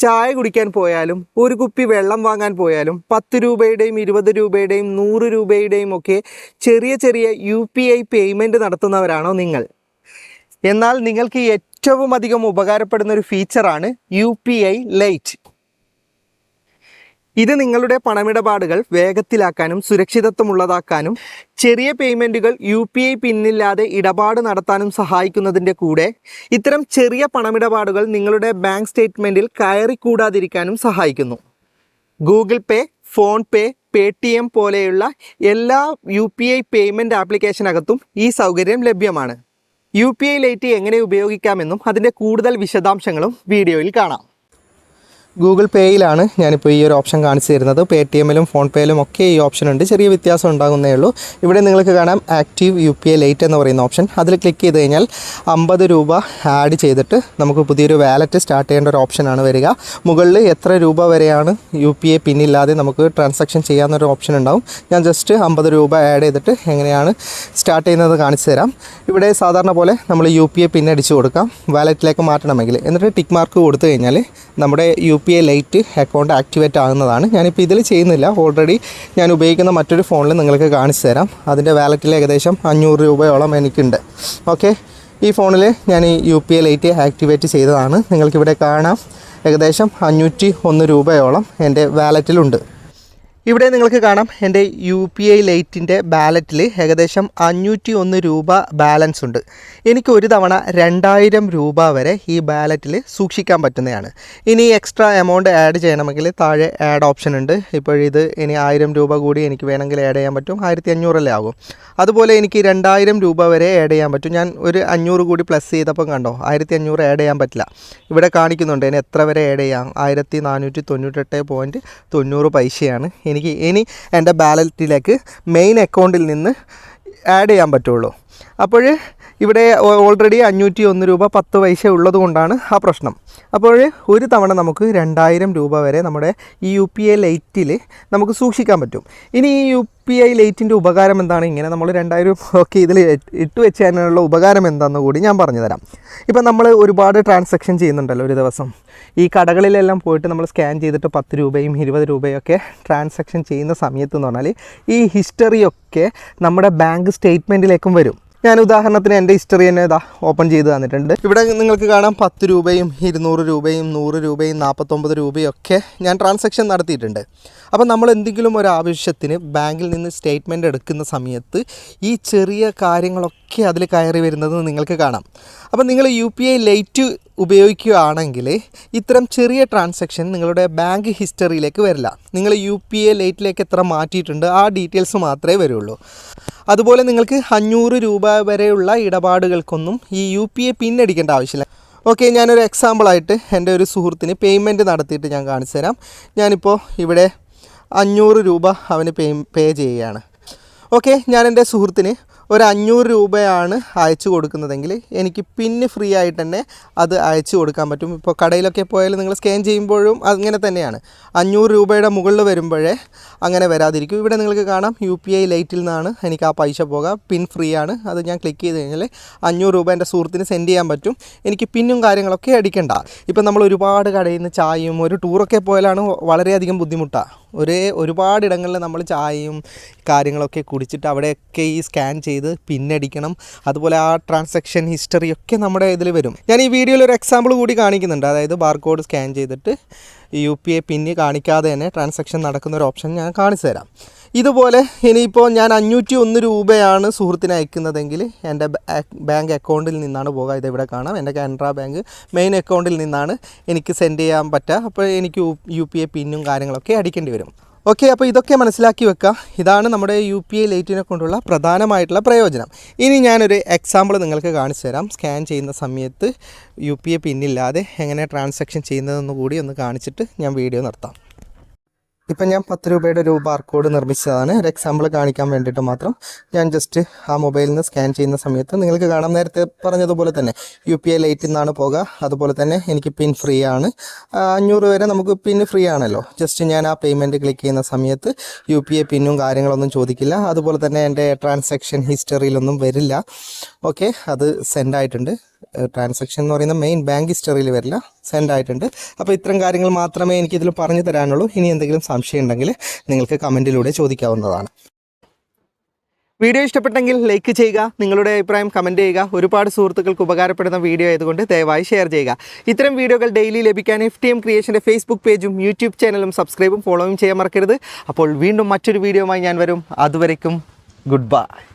ചായ കുടിക്കാൻ പോയാലും ഒരു കുപ്പി വെള്ളം വാങ്ങാൻ പോയാലും പത്ത് രൂപയുടെയും ഇരുപത് രൂപയുടെയും നൂറ് രൂപയുടെയും ഒക്കെ ചെറിയ ചെറിയ യു പി ഐ പേയ്മെന്റ് നടത്തുന്നവരാണോ നിങ്ങൾ? എന്നാൽ നിങ്ങൾക്ക് ഏറ്റവും അധികം ഉപകാരപ്പെടുന്ന ഒരു ഫീച്ചറാണ് യു പി ഐ ലൈറ്റ് ഇത് നിങ്ങളുടെ പണമിടപാടുകൾ വേഗത്തിലാക്കാനും സുരക്ഷിതത്വമുള്ളതാക്കാനും ചെറിയ പേയ്മെന്റുകൾ യു പി ഐ പിന്നില്ലാതെ ഇടപാട് നടത്താനും സഹായിക്കുന്നതിന്റെ കൂടെ ഇത്തരം ചെറിയ പണമിടപാടുകൾ നിങ്ങളുടെ ബാങ്ക് സ്റ്റേറ്റ്മെന്റിൽ കയറിക്കൂടാതിരിക്കാനും സഹായിക്കുന്നു. Google Pay PhonePe Paytm പോലെയുള്ള എല്ലാ യു പി ഐ പേയ്മെന്റ് ആപ്ലിക്കേഷനകത്തും ഈ സൗകര്യം ലഭ്യമാണ്. യു പി ഐ ലൈറ്റ് എങ്ങനെ ഉപയോഗിക്കാമെന്നും അതിന്റെ കൂടുതൽ വിശദാംശങ്ങളും വീഡിയോയിൽ കാണാം. ഗൂഗിൾ പേയിലാണ് ഞാനിപ്പോൾ ഈ ഒരു ഓപ്ഷൻ കാണിച്ചു തരുന്നത്. പേ ടി എമ്മിലും ഫോൺ പേയിലും ഒക്കെ ഈ ഓപ്ഷൻ ഉണ്ട്. ചെറിയ വ്യത്യാസം ഉണ്ടാകുന്നേ ഉള്ളൂ. ഇവിടെ നിങ്ങൾക്ക് കാണാം active U P I lite എന്ന് പറയുന്ന ഓപ്ഷൻ അതിൽ ക്ലിക്ക് ചെയ്ത് കഴിഞ്ഞാൽ അമ്പത് രൂപ ആഡ് ചെയ്തിട്ട് നമുക്ക് പുതിയൊരു വാലറ്റ് സ്റ്റാർട്ട് ചെയ്യേണ്ട ഒരു ഓപ്ഷനാണ് വരിക. മുകളിൽ എത്ര രൂപ വരെയാണ് യു പി ഐ പിന്നില്ലാതെ നമുക്ക് ട്രാൻസാക്ഷൻ ചെയ്യാവുന്നൊരു ഓപ്ഷൻ ഉണ്ടാവും. ഞാൻ ജസ്റ്റ് അമ്പത് രൂപ ആഡ് ചെയ്തിട്ട് എങ്ങനെയാണ് സ്റ്റാർട്ട് ചെയ്യുന്നത് കാണിച്ചു തരാം. ഇവിടെ സാധാരണ പോലെ നമ്മൾ യു പി ഐ പിൻ അടിച്ച് കൊടുക്കാം. വാലറ്റിലേക്ക് മാറ്റണമെങ്കിൽ. എന്നിട്ട് ടിക്ക് മാർക്ക് കൊടുത്തു കഴിഞ്ഞാൽ നമ്മുടെ U I lite account activate ആകുന്നതാണ്. ഞാനിപ്പോൾ ഇതിൽ ചെയ്യുന്നില്ല. ഓൾറെഡി ഞാൻ ഉപയോഗിക്കുന്ന മറ്റൊരു ഫോണിൽ നിങ്ങൾക്ക് കാണിച്ചു തരാം. അതിന്റെ വാലറ്റിൽ ഏകദേശം അഞ്ഞൂറ് രൂപയോളം എനിക്കുണ്ട്. ഓക്കെ? ഈ ഫോണിൽ ഞാൻ ഈ U P I lite activate ചെയ്തതാണ്. നിങ്ങൾക്കിവിടെ കാണാം. ഏകദേശം അഞ്ഞൂറ്റി ഒന്ന് രൂപയോളം എന്റെ വാലറ്റിലുണ്ട്. ഇവിടെ നിങ്ങൾക്ക് കാണാം എന്റെ യു പി ഐ ലൈറ്റിന്റെ ബാലറ്റിൽ ഏകദേശം അഞ്ഞൂറ്റി ഒന്ന് രൂപ ബാലൻസ് ഉണ്ട്. എനിക്ക് ഒരു തവണ രണ്ടായിരം രൂപ വരെ ഈ ബാലറ്റിൽ സൂക്ഷിക്കാൻ പറ്റുന്നതാണ്. ഇനി എക്സ്ട്രാ എമൗണ്ട് ആഡ് ചെയ്യണമെങ്കിൽ താഴെ ആഡ് ഓപ്ഷൻ ഉണ്ട്. ഇപ്പോഴിത് ഇനി ആയിരം രൂപ കൂടി എനിക്ക് വേണമെങ്കിൽ ആഡ് ചെയ്യാൻ പറ്റും. ആയിരത്തി അഞ്ഞൂറല്ലേ ആകും. അതുപോലെ എനിക്ക് രണ്ടായിരം രൂപ വരെ ആഡ് ചെയ്യാൻ പറ്റും. ഞാൻ ഒരു അഞ്ഞൂറ് കൂടി പ്ലസ് ചെയ്തപ്പം കണ്ടോ ആയിരത്തി അഞ്ഞൂറ് ആഡ് ചെയ്യാൻ പറ്റില്ല. ഇവിടെ കാണിക്കുന്നുണ്ട് ഇനി എത്ര വരെ ആഡ് ചെയ്യാം? ആയിരത്തി നാനൂറ്റി തൊണ്ണൂറ്റെട്ട് പോയിന്റ് തൊണ്ണൂറ് പൈസയാണ് എനിക്ക് ഇനി എന്റെ ബാലറ്റിലേക്ക് മെയിൻ അക്കൗണ്ടിൽ നിന്ന് ആഡ് ചെയ്യാൻ പറ്റുള്ളൂ. അപ്പോൾ ഇവിടെ ഓൾറെഡി അഞ്ഞൂറ്റി ഒന്ന് രൂപ പത്ത് പൈസ ഉള്ളത് കൊണ്ടാണ് ആ പ്രശ്നം. അപ്പോൾ ഒരു തവണ നമുക്ക് രണ്ടായിരം രൂപ വരെ നമ്മുടെ ഈ യു പി ഐ ലൈറ്റിൽ നമുക്ക് സൂക്ഷിക്കാൻ പറ്റും. ഇനി ഈ യു പി ഐ ലൈറ്റിന്റെ ഉപകാരം എന്താണ്? ഇങ്ങനെ നമ്മൾ രണ്ടായിരം ഒക്കെ ഇതിൽ ഇട്ട് വെച്ചതിനുള്ള ഉപകാരം എന്താണെന്ന് കൂടി ഞാൻ പറഞ്ഞു തരാം. ഇപ്പം നമ്മൾ ഒരുപാട് ട്രാൻസാക്ഷൻ ചെയ്യുന്നുണ്ടല്ലോ ഒരു ദിവസം. ഈ കടകളിലെല്ലാം പോയിട്ട് നമ്മൾ സ്കാൻ ചെയ്തിട്ട് പത്ത് രൂപയും ഇരുപത് രൂപയൊക്കെ ട്രാൻസാക്ഷൻ ചെയ്യുന്ന സമയത്ത് എന്ന് പറഞ്ഞാൽ ഈ ഹിസ്റ്ററിയൊക്കെ നമ്മുടെ ബാങ്ക് സ്റ്റേറ്റ്മെന്റിലേക്കും വരും. ഞാൻ ഉദാഹരണത്തിന് എന്റെ ഹിസ്റ്ററി തന്നെ ഇതാ ഓപ്പൺ ചെയ്ത് തന്നിട്ടുണ്ട്. ഇവിടെ നിങ്ങൾക്ക് കാണാം പത്ത് രൂപയും ഇരുന്നൂറ് രൂപയും നൂറ് രൂപയും നാൽപ്പത്തൊമ്പത് രൂപയും ഒക്കെ ഞാൻ ട്രാൻസാക്ഷൻ നടത്തിയിട്ടുണ്ട്. അപ്പോൾ നമ്മൾ എന്തെങ്കിലും ഒരു ആവശ്യത്തിന് ബാങ്കിൽ നിന്ന് സ്റ്റേറ്റ്മെന്റ് എടുക്കുന്ന സമയത്ത് ഈ ചെറിയ കാര്യങ്ങളൊക്കെ അതിൽ കയറി വരുന്നത് നിങ്ങൾക്ക് കാണാം. അപ്പോൾ നിങ്ങൾ യു പി ഐ ലൈറ്റ് ഉപയോഗിക്കുകയാണെങ്കിൽ ഇത്തരം ചെറിയ ട്രാൻസാക്ഷൻ നിങ്ങളുടെ ബാങ്ക് ഹിസ്റ്ററിയിലേക്ക് വരില്ല. നിങ്ങൾ യു പി എ ലൈറ്റിലേക്ക് എത്ര മാറ്റിയിട്ടുണ്ട് ആ ഡീറ്റെയിൽസ് മാത്രമേ വരുള്ളൂ. അതുപോലെ നിങ്ങൾക്ക് അഞ്ഞൂറ് രൂപ വരെയുള്ള ഇടപാടുകൾക്കൊന്നും ഈ യു പി എ പിൻ അടിക്കേണ്ട ആവശ്യമില്ല. ഓക്കെ ഞാനൊരു എക്സാമ്പിളായിട്ട് എന്റെ ഒരു സുഹൃത്തിന് പേയ്മെന്റ് നടത്തിയിട്ട് ഞാൻ കാണിച്ചു തരാം. ഞാനിപ്പോൾ ഇവിടെ അഞ്ഞൂറ് രൂപ അവന് പേ പേ ചെയ്യുകയാണ്. ഓക്കെ ഞാൻ എന്റെ സുഹൃത്തിന് ഒരു അഞ്ഞൂറ് രൂപയാണ് അയച്ചു കൊടുക്കുന്നതെങ്കിൽ എനിക്ക് പിന്നെ ഫ്രീ ആയിട്ട് തന്നെ അത് അയച്ചു കൊടുക്കാൻ പറ്റും. ഇപ്പോൾ കടയിലൊക്കെ പോയാലും നിങ്ങൾ സ്കാൻ ചെയ്യുമ്പോഴും അങ്ങനെ തന്നെയാണ്. അഞ്ഞൂറ് രൂപയുടെ മുകളിൽ വരുമ്പോഴേ അങ്ങനെ വരാതിരിക്കും. ഇവിടെ നിങ്ങൾക്ക് കാണാം യു പി ഐ ലൈറ്റിൽ നിന്നാണ് എനിക്ക് ആ പൈസ പോകാം. പിൻ ഫ്രീ ആണ്. അത് ഞാൻ ക്ലിക്ക് ചെയ്ത് കഴിഞ്ഞാൽ അഞ്ഞൂറ് രൂപ എന്റെ സുഹൃത്തിന് സെൻഡ് ചെയ്യാൻ പറ്റും. എനിക്ക് പിന്നും കാര്യങ്ങളൊക്കെ അടിക്കണ്ട. ഇപ്പം നമ്മൾ ഒരുപാട് കടയിൽ നിന്ന് ചായയും ഒരു ടൂറൊക്കെ പോയാലാണ് വളരെയധികം ബുദ്ധിമുട്ടാണ് ഒരേ ഒരുപാട് ഇടങ്ങളിൽ നമ്മൾ ചായയും കാര്യങ്ങളൊക്കെ കുടിച്ചിട്ട് അവിടെയൊക്കെ ഈ സ്കാൻ ചെയ്ത് പിന്നടിക്കണം. അതുപോലെ ആ ട്രാൻസാക്ഷൻ ഹിസ്റ്ററിയൊക്കെ നമ്മുടെ ഇതിൽ വരും. ഞാൻ ഈ വീഡിയോയിൽ ഒരു എക്സാമ്പിൾ കൂടി കാണിക്കുന്നുണ്ട്. അതായത് ബാർകോഡ് സ്കാൻ ചെയ്തിട്ട് യു പി ഐ പിന്നെ കാണിക്കാതെ തന്നെ ട്രാൻസാക്ഷൻ നടക്കുന്ന ഒരു ഓപ്ഷൻ ഞാൻ കാണിച്ചു തരാം ഇതുപോലെ ഇനിയിപ്പോൾ ഞാൻ അഞ്ഞൂറ്റി ഒന്ന് രൂപയാണ് സുഹൃത്തിന് അയക്കുന്നതെങ്കിൽ എന്റെ ബാങ്ക് അക്കൗണ്ടിൽ നിന്നാണ് പോകുക. ഇത് ഇവിടെ കാണാം. എന്റെ കാനറ ബാങ്ക് മെയിൻ അക്കൗണ്ടിൽ നിന്നാണ് എനിക്ക് സെൻഡ് ചെയ്യാൻ പറ്റുക. അപ്പോൾ എനിക്ക് യു പി ഐ പിന്നും കാര്യങ്ങളൊക്കെ അടിക്കേണ്ടി വരും. ഓക്കെ അപ്പോൾ ഇതൊക്കെ മനസ്സിലാക്കി വെക്കുക ഇതാണ് നമ്മുടെ യു പി ഐ ലൈറ്റിനെ കൊണ്ടുള്ള പ്രധാനമായിട്ടുള്ള പ്രയോജനം. ഇനി ഞാനൊരു എക്സാമ്പിൾ നിങ്ങൾക്ക് കാണിച്ചു തരാം. സ്കാൻ ചെയ്യുന്ന സമയത്ത് യു പി ഐ പിന്നില്ലാതെ എങ്ങനെ ട്രാൻസാക്ഷൻ ചെയ്യുന്നതെന്ന് കൂടി ഒന്ന് കാണിച്ചിട്ട് ഞാൻ വീഡിയോ നിർത്താം. ഇപ്പം ഞാൻ പത്ത് രൂപയുടെ ഒരു ബാർകോഡ് നിർമ്മിച്ചതാണ്. ഒരു എക്സാമ്പിൾ കാണിക്കാൻ വേണ്ടിയിട്ട് മാത്രം ഞാൻ ജസ്റ്റ് ആ മൊബൈലിൽ നിന്ന് സ്കാൻ ചെയ്യുന്ന സമയത്ത് നിങ്ങൾക്ക് കാണാം. നേരത്തെ പറഞ്ഞതുപോലെ തന്നെ യു പി ഐ ലൈറ്റിൽ നിന്നാണ് പോകുക അതുപോലെ തന്നെ എനിക്ക് പിൻ ഫ്രീ ആണ്. അഞ്ഞൂറ് വരെ നമുക്ക് പിൻ ഫ്രീ ആണല്ലോ. ജസ്റ്റ് ഞാൻ ആ പേയ്മെന്റ് ക്ലിക്ക് ചെയ്യുന്ന സമയത്ത് യു പി ഐ പിന്നും കാര്യങ്ങളൊന്നും ചോദിക്കില്ല. അതുപോലെ തന്നെ എന്റെ ട്രാൻസാക്ഷൻ ഹിസ്റ്ററിയിലൊന്നും വരില്ല. ഓക്കെ അത് സെൻഡ് ആയിട്ടുണ്ട്. ട്രാൻസാക്ഷൻ എന്ന് പറയുന്ന മെയിൻ ബാങ്ക് ഹിസ്റ്ററിയിൽ വരില്ല സെൻഡ് ആയിട്ടുണ്ട്. അപ്പോൾ ഇത്തരം കാര്യങ്ങൾ മാത്രമേ എനിക്കിതിൽ പറഞ്ഞു തരാനുള്ളൂ. ഇനി എന്തെങ്കിലും സംശയം ഉണ്ടെങ്കിൽ നിങ്ങൾക്ക് കമന്റിലൂടെ ചോദിക്കാവുന്നതാണ്. വീഡിയോ ഇഷ്ടപ്പെട്ടെങ്കിൽ ലൈക്ക് ചെയ്യുക നിങ്ങളുടെ അഭിപ്രായം കമന്റ് ചെയ്യുക. ഒരുപാട് സുഹൃത്തുക്കൾക്ക് ഉപകാരപ്പെടുന്ന വീഡിയോ ആയതുകൊണ്ട് ദയവായി ഷെയർ ചെയ്യുക. ഇത്തരം വീഡിയോകൾ ഡെയിലി ലഭിക്കാൻ എഫ് ടി എം ക്രിയേഷന്റെ ഫേസ്ബുക്ക് പേജും യൂട്യൂബ് ചാനലും സബ്സ്ക്രൈബും ഫോളോയും ചെയ്യാൻ മറക്കരുത്. അപ്പോൾ വീണ്ടും മറ്റൊരു വീഡിയോയുമായി ഞാൻ വരും. അതുവരയ്ക്കും ഗുഡ് ബൈ